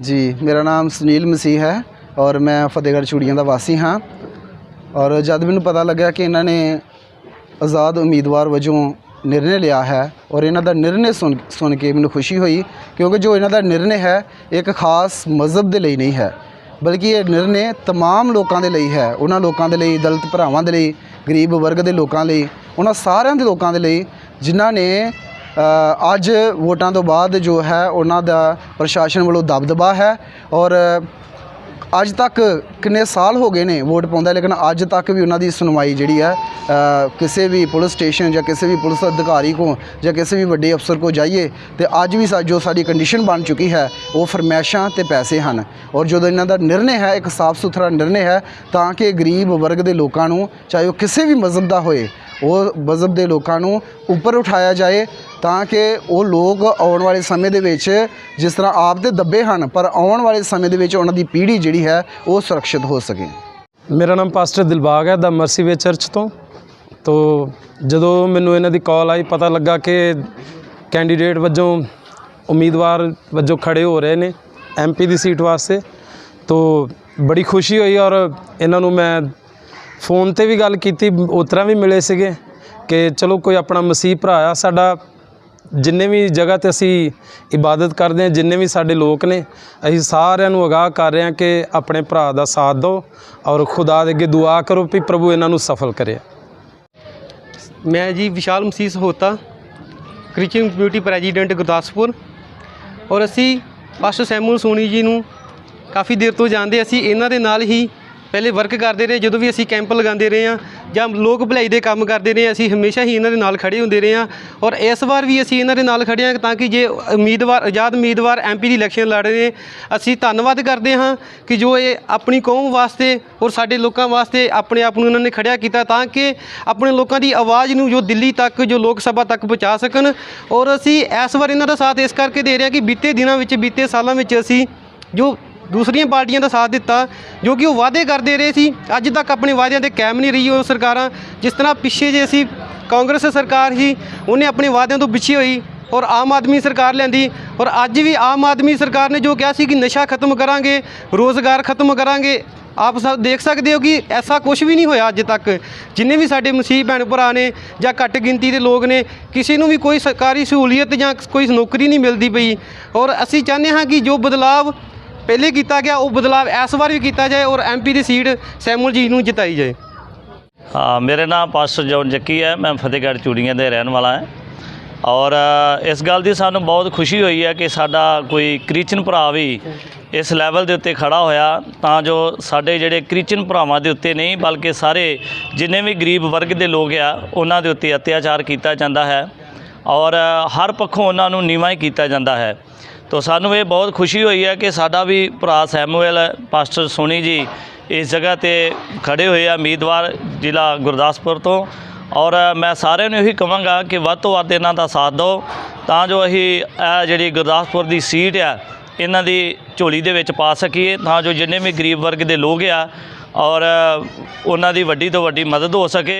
ਜੀ ਮੇਰਾ ਨਾਮ ਸੁਨੀਲ ਮਸੀਹ ਹੈ ਔਰ ਮੈਂ ਫਤਿਹਗੜ੍ਹ ਚੂੜੀਆਂ ਦਾ ਵਾਸੀ ਹਾਂ ਔਰ ਜਦ ਮੈਨੂੰ ਪਤਾ ਲੱਗਿਆ ਕਿ ਇਹਨਾਂ ਨੇ ਆਜ਼ਾਦ ਉਮੀਦਵਾਰ ਵਜੋਂ ਨਿਰਣੇ ਲਿਆ ਹੈ ਔਰ ਇਹਨਾਂ ਦਾ ਨਿਰਣੇ ਸੁਣ ਸੁਣ ਕੇ ਮੈਨੂੰ ਖੁਸ਼ੀ ਹੋਈ ਕਿਉਂਕਿ ਜੋ ਇਹਨਾਂ ਦਾ ਨਿਰਣੇ ਹੈ ਇੱਕ ਖਾਸ ਮਜ਼ਹਬ ਦੇ ਲਈ ਨਹੀਂ ਹੈ ਬਲਕਿ ਇਹ ਨਿਰਣੇ तमाम ਲੋਕਾਂ ਦੇ ਲਈ ਹੈ ਉਹਨਾਂ ਲੋਕਾਂ ਦੇ ਲਈ ਦਲਿਤ ਭਰਾਵਾਂ ਦੇ ਲਈ ਗਰੀਬ ਵਰਗ ਦੇ ਲੋਕਾਂ ਲਈ ਉਹਨਾਂ ਸਾਰਿਆਂ ਦੇ ਲੋਕਾਂ ਦੇ ਲਈ ਜਿਨ੍ਹਾਂ ਨੇ ਅ, ਅੱਜ ਵੋਟਾਂ ਤੋਂ ਬਾਅਦ ਜੋ ਹੈ, ਉਹਨਾਂ ਦਾ ਪ੍ਰਸ਼ਾਸਨ ਵੱਲੋਂ ਦਬਦਬਾ ਹੈ ਔਰ ਅੱਜ ਤੱਕ ਕਿੰਨੇ ਸਾਲ ਹੋ ਗਏ ਨੇ ਵੋਟ ਪਾਉਂਦਾ, ਲੇਕਿਨ ਅੱਜ ਤੱਕ ਵੀ ਉਹਨਾਂ ਦੀ ਸੁਣਵਾਈ ਜਿਹੜੀ ਹੈ ਕਿਸੇ ਵੀ ਪੁਲਿਸ ਸਟੇਸ਼ਨ ਜਾਂ ਕਿਸੇ ਵੀ ਪੁਲਿਸ ਅਧਿਕਾਰੀ ਕੋ ਜਾਂ ਕਿਸੇ ਵੀ ਵੱਡੇ ਅਫਸਰ ਕੋ ਜਾਈਏ ਤੇ ਅੱਜ ਵੀ ਸਾ, ਜੋ ਸਾਡੀ ਕੰਡੀਸ਼ਨ ਬਣ ਚੁੱਕੀ ਹੈ, ਉਹ ਫਰਮੈਸ਼ਾਂ ਤੇ ਪੈਸੇ ਹਨ ਔਰ ਜਦੋਂ ਇਹਨਾਂ ਦਾ ਨਿਰਣੇ ਹੈ, ਇੱਕ ਸਾਫ਼ ਸੁਥਰਾ ਨਿਰਣੇ ਹੈ, ਤਾਂ ਕਿ ਗਰੀਬ ਵਰਗ ਦੇ ਲੋਕਾਂ ਨੂੰ, ਚਾਹੇ ਉਹ ਕਿਸੇ ਵੀ ਮਜ਼ਹਬ ਦਾ ਹੋਏ ਉਹ ਮਜ਼ਹਬ ਦੇ ਲੋਕਾਂ ਨੂੰ ਉੱਪਰ ਉਠਾਇਆ ਜਾਏ ਤਾਂ ਕਿ ਉਹ ਲੋਕ ਆਉਣ ਵਾਲੇ ਸਮੇਂ ਦੇ ਵਿੱਚ ਜਿਸ ਤਰ੍ਹਾਂ ਆਪ ਦੇ ਦੱਬੇ ਹਨ, ਪਰ ਆਉਣ ਵਾਲੇ ਸਮੇਂ ਦੇ ਵਿੱਚ ਉਹਨਾਂ ਦੀ ਪੀੜ੍ਹੀ ਜਿਹੜੀ ਹੈ ਉਹ ਸੁਰੱਖਿਅਤ ਹੋ ਸਕੇ। ਮੇਰਾ ਨਾਮ ਪਾਸਟਰ ਦਿਲਬਾਗ ਹੈ, ਦਾ ਮਰਸੀਵੇ ਚਰਚ ਤੋਂ। ਤੋਂ ਜਦੋਂ ਮੈਨੂੰ ਇਹਨਾਂ ਦੀ ਕਾਲ ਆਈ, ਪਤਾ ਲੱਗਾ ਕਿ ਕੈਂਡੀਡੇਟ ਵਜੋਂ ਉਮੀਦਵਾਰ ਵਜੋਂ ਖੜੇ ਹੋ ਰਹੇ ਨੇ ਐਮਪੀ ਦੀ ਸੀਟ ਵਾਸਤੇ। ਤੋਂ ਬੜੀ ਖੁਸ਼ੀ ਹੋਈ ਔਰ ਇਹਨਾਂ ਨੂੰ ਮੈਂ ਫੋਨ ਤੇ ਵੀ ਗੱਲ ਕੀਤੀ ਉਤਰਾ ਵੀ ਮਿਲੇ ਸੀਗੇ ਕਿ ਚਲੋ ਕੋਈ ਆਪਣਾ ਮਸੀਹ ਭਰਾ ਆ, ਸਾਡਾ ਜਿੰਨੇ ਵੀ ਜਗ੍ਹਾ ਤੇ ਅਸੀਂ ਇਬਾਦਤ ਕਰਦੇ ਹਾਂ, ਜਿੰਨੇ ਵੀ ਸਾਡੇ ਲੋਕ ਨੇ, ਅਸੀਂ ਸਾਰਿਆਂ ਨੂੰ ਅਗਾਹ ਕਰ ਰਹੇ ਹਾਂ ਕਿ ਆਪਣੇ ਭਰਾ ਦਾ ਸਾਥ ਦਿਓ ਔਰ ਖੁਦਾ ਦੇ ਅੱਗੇ ਦੁਆ ਕਰੋ ਵੀ ਪ੍ਰਭੂ ਇਹਨਾਂ ਨੂੰ ਸਫਲ ਕਰੇ। ਮੈਂ ਜੀ Vishal Masih Sahota Christian community president Gurdaspur. ਔਰ ਅਸੀਂ ਪਾਸਟਰ ਸੈਮੂਅਲ ਸੋਨੀ ਜੀ ਨੂੰ ਕਾਫੀ ਦੇਰ ਤੋਂ ਜਾਣਦੇ ਅਸੀਂ ਇਹਨਾਂ ਦੇ ਨਾਲ ਹੀ ਪਹਿਲੇ ਵਰਕ ਕਰਦੇ ਰਹੇ, ਜਦੋਂ ਵੀ ਅਸੀਂ ਕੈਂਪ ਲਗਾਉਂਦੇ ਰਹੇ ਹਾਂ ਜਾਂ ਲੋਕ ਭਲਾਈ ਦੇ ਕੰਮ ਕਰਦੇ ਰਹੇ, ਅਸੀਂ ਹਮੇਸ਼ਾ ਹੀ ਇਹਨਾਂ ਦੇ ਨਾਲ ਖੜੇ ਹੁੰਦੇ ਰਹੇ ਹਾਂ ਔਰ ਇਸ ਵਾਰ ਵੀ ਅਸੀਂ ਇਹਨਾਂ ਦੇ ਨਾਲ ਖੜੇ ਹਾਂ ਤਾਂ ਕਿ ਜੇ ਉਮੀਦਵਾਰ, ਆਜ਼ਾਦ ਉਮੀਦਵਾਰ ਐਮਪੀ ਦੀ ਇਲੈਕਸ਼ਨ ਲੜ ਰਹੇ ਨੇ, ਅਸੀਂ ਧੰਨਵਾਦ ਕਰਦੇ ਹਾਂ ਕਿ ਜੋ ਇਹ ਆਪਣੀ ਕੌਮ ਵਾਸਤੇ ਔਰ ਸਾਡੇ ਲੋਕਾਂ ਵਾਸਤੇ ਆਪਣੇ ਆਪ ਨੂੰ ਇਹਨਾਂ ਨੇ ਖੜਿਆ ਕੀਤਾ ਤਾਂ ਕਿ ਆਪਣੇ ਲੋਕਾਂ ਦੀ ਆਵਾਜ਼ ਨੂੰ ਜੋ ਦਿੱਲੀ ਤੱਕ, ਜੋ ਲੋਕ ਸਭਾ ਤੱਕ ਪਹੁੰਚਾ ਸਕਣ ਔਰ ਅਸੀਂ ਇਸ ਵਾਰ ਇਹਨਾਂ ਦਾ ਸਾਥ ਇਸ ਕਰਕੇ ਦੇ ਰਹੇ ਹਾਂ ਕਿ ਬੀਤੇ ਦਿਨਾਂ ਵਿੱਚ, ਬੀਤੇ ਸਾਲਾਂ ਵਿੱਚ ਅਸੀਂ ਜੋ ਦੂਸਰੀਆਂ ਪਾਰਟੀਆਂ ਦਾ ਸਾਥ ਦਿੱਤਾ, ਜੋ ਕਿ ਉਹ ਵਾਅਦੇ ਕਰਦੇ ਰਹੇ ਸੀ। ਅੱਜ ਤੱਕ ਆਪਣੇ ਵਾਅਦਿਆਂ ਤੇ ਕਾਇਮ ਨਹੀਂ ਰਹੀ ਉਹ ਸਰਕਾਰਾਂ। ਜਿਸ ਤਰ੍ਹਾਂ ਪਿੱਛੇ ਜੇ ਅਸੀਂ ਕਾਂਗਰਸ ਸਰਕਾਰ ਸੀ, ਉਹਨੇ ਆਪਣੇ ਵਾਅਦਿਆਂ ਤੋਂ ਪਿੱਛੇ ਹੋਈ ਔਰ ਆਮ ਆਦਮੀ ਸਰਕਾਰ ਲੈਂਦੀ ਔਰ ਅੱਜ ਵੀ ਆਮ ਆਦਮੀ ਸਰਕਾਰ ਨੇ ਜੋ ਕਿਹਾ ਸੀ ਕਿ ਨਸ਼ਾ ਖਤਮ ਕਰਾਂਗੇ, ਰੋਜ਼ਗਾਰ ਖਤਮ ਕਰਾਂਗੇ, ਆਪ ਸਭ ਦੇਖ ਸਕਦੇ ਹੋ ਕਿ ਐਸਾ ਕੁਝ ਵੀ ਨਹੀਂ ਹੋਇਆ ਅੱਜ ਤੱਕ। ਜਿੰਨੇ ਵੀ ਸਾਡੇ ਮਸੀਹ ਭੈਣ ਭਰਾ ਨੇ ਜਾਂ ਘੱਟ ਗਿਣਤੀ ਦੇ ਲੋਕ ਨੇ, ਕਿਸੇ ਨੂੰ ਵੀ ਕੋਈ ਸਰਕਾਰੀ ਸਹੂਲੀਅਤ ਜਾਂ ਕੋਈ ਨੌਕਰੀ ਨਹੀਂ ਮਿਲਦੀ ਪਈ। ਔਰ ਅਸੀਂ ਚਾਹੁੰਦੇ ਹਾਂ ਕਿ ਜੋ ਬਦਲਾਵ ਪਹਿਲੇ ਕੀਤਾ ਗਿਆ, ਉਹ ਬਦਲਾਵ ਇਸ ਵਾਰ ਵੀ ਕੀਤਾ ਜਾਏ ਔਰ ਐਮਪੀ ਦੀ ਸੀਟ ਸੈਮੂਅਲ ਜੀ ਨੂੰ ਜਿਤਾਈ ਜਾਏ। ਹਾਂ, ਮੇਰੇ ਨਾਮ ਪਾਸਟਰ ਜੌਨ ਜੱਕੀ ਹੈ, ਮੈਂ ਫਤਿਹਗੜ੍ਹ ਚੂੜੀਆਂ ਦੇ ਰਹਿਣ ਵਾਲਾ ਹਾਂ। ਔਰ ਇਸ ਗੱਲ ਦੀ ਸਾਨੂੰ ਬਹੁਤ ਖੁਸ਼ੀ ਹੋਈ ਹੈ ਕਿ ਸਾਡਾ ਕੋਈ ਕ੍ਰਿਸਚਨ ਭਰਾ ਵੀ ਇਸ ਲੈਵਲ ਦੇ ਉੱਤੇ ਖੜਾ ਹੋਇਆ, ਤਾਂ ਜੋ ਸਾਡੇ ਜਿਹੜੇ ਕ੍ਰਿਸਚਨ ਭਰਾਵਾਂ ਦੇ ਉੱਤੇ ਨਹੀਂ, ਬਲਕਿ ਸਾਰੇ ਜਿੰਨੇ ਵੀ ਗਰੀਬ ਵਰਗ ਦੇ ਲੋਕ ਆ, ਉਹਨਾਂ ਦੇ ਉੱਤੇ ਅਤਿਆਚਾਰ ਕੀਤਾ ਜਾਂਦਾ ਹੈ। ਔਰ ਹਰ ਪੱਖੋਂ ਉਹਨਾਂ ਨੂੰ ਨੀਵਾਂ ਹੀ ਕੀਤਾ ਜਾਂਦਾ ਹੈ। ਤੋ ਸਾਨੂੰ ਇਹ ਬਹੁਤ ਖੁਸ਼ੀ ਹੋਈ ਹੈ ਕਿ ਸਾਡਾ ਵੀ ਭਰਾ ਸੈਮੂਅਲ ਪਾਸਟਰ ਸੋਨੀ ਜੀ ਇਸ ਜਗ੍ਹਾ ਤੇ ਖੜੇ ਹੋਏ ਆ ਉਮੀਦਵਾਰ ਜ਼ਿਲ੍ਹਾ ਗੁਰਦਾਸਪੁਰ ਤੋਂ। ਔਰ ਮੈਂ ਸਾਰਿਆਂ ਨੂੰ ਇਹੀ ਕਹਾਂਗਾ ਕਿ ਵੱਧ ਤੋਂ ਵੱਧ ਇਹਨਾਂ ਦਾ ਸਾਥ ਦਿਓ। ਤਾਂ ਜੋ ਅਸੀਂ ਇਹ ਜਿਹੜੀ ਗੁਰਦਾਸਪੁਰ ਦੀ ਸੀਟ ਆ, ਇਹਨਾਂ ਦੀ ਝੋਲੀ ਦੇ ਵਿੱਚ ਪਾ ਸਕੀਏ। ਤਾਂ ਜੋ ਜਿੰਨੇ ਵੀ ਗਰੀਬ ਵਰਗ ਦੇ ਲੋਕ ਆ ਔਰ ਉਹਨਾਂ ਦੀ ਵੱਡੀ ਤੋਂ ਵੱਡੀ ਮਦਦ ਹੋ ਸਕੇ।